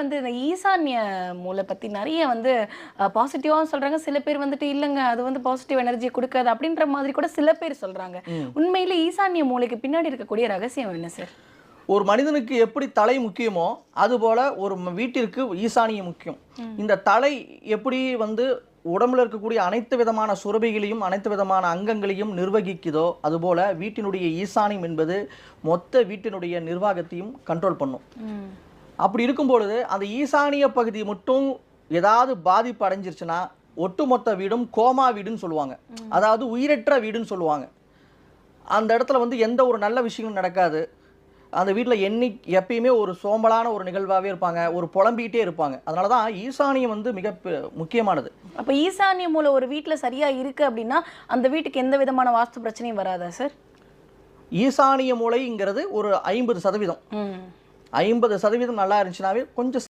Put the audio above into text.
வந்து இந்த ஈசான்ய மூலை பத்தி நிறைய வந்து பாசிட்டிவாகவும் சொல்றாங்க. சில பேர் வந்துட்டு இல்லைங்க அது வந்து பாசிட்டிவ் எனர்ஜி கொடுக்காது. அப்படின்ற மாதிரி கூட சில பேர் சொல்றாங்க. உண்மையில ஈசான்ய மூலைக்கு பின்னாடி இருக்கக்கூடிய ரகசியம் என்ன சார்? ஒரு மனிதனுக்கு எப்படி தலை முக்கியமோ அதுபோல ஒரு வீட்டிற்கு ஈசானியம் முக்கியம். இந்த தலை எப்படி வந்து உடம்புல இருக்கக்கூடிய அனைத்து விதமான சுரபிகளையும் அனைத்து விதமான அங்கங்களையும் நிர்வகிக்குதோ அதுபோல வீட்டினுடைய ஈசானியம் என்பது மொத்த வீட்டினுடைய நிர்வாகத்தையும் கண்ட்ரோல் பண்ணும். அப்படி இருக்கும் பொழுது அந்த ஈசானிய பகுதி மட்டும் ஏதாவது பாதிப்பு அடைஞ்சிருச்சுன்னா ஒட்டுமொத்த வீடும் கோமா வீடுன்னு சொல்லுவாங்க. அதாவது உயிரற்ற வீடுன்னு சொல்லுவாங்க. அந்த இடத்துல வந்து எந்த ஒரு நல்ல விஷயங்களும் நடக்காது. அந்த வீட்டில் என்னை எப்பயுமே ஒரு சோம்பலான ஒரு நிகழ்வாகவே இருப்பாங்க. ஒரு புலம்பிக்கிட்டே இருப்பாங்க. அதனால தான் ஈசானியம் வந்து மிக முக்கியமானது. அப்ப ஈசான்ய மூலை ஒரு வீட்ல சரியா இருக்கு அப்படின்னா அந்த வீட்டுக்கு எந்த விதமான வாஸ்து பிரச்சனையும் வராதா சார்? ஈசானிய மூலைங்கிறது ஒரு ஐம்பது சதவீதம். ஐம்பது சதவீதம் நல்லா இருந்துச்சுனாவே கொஞ்சம்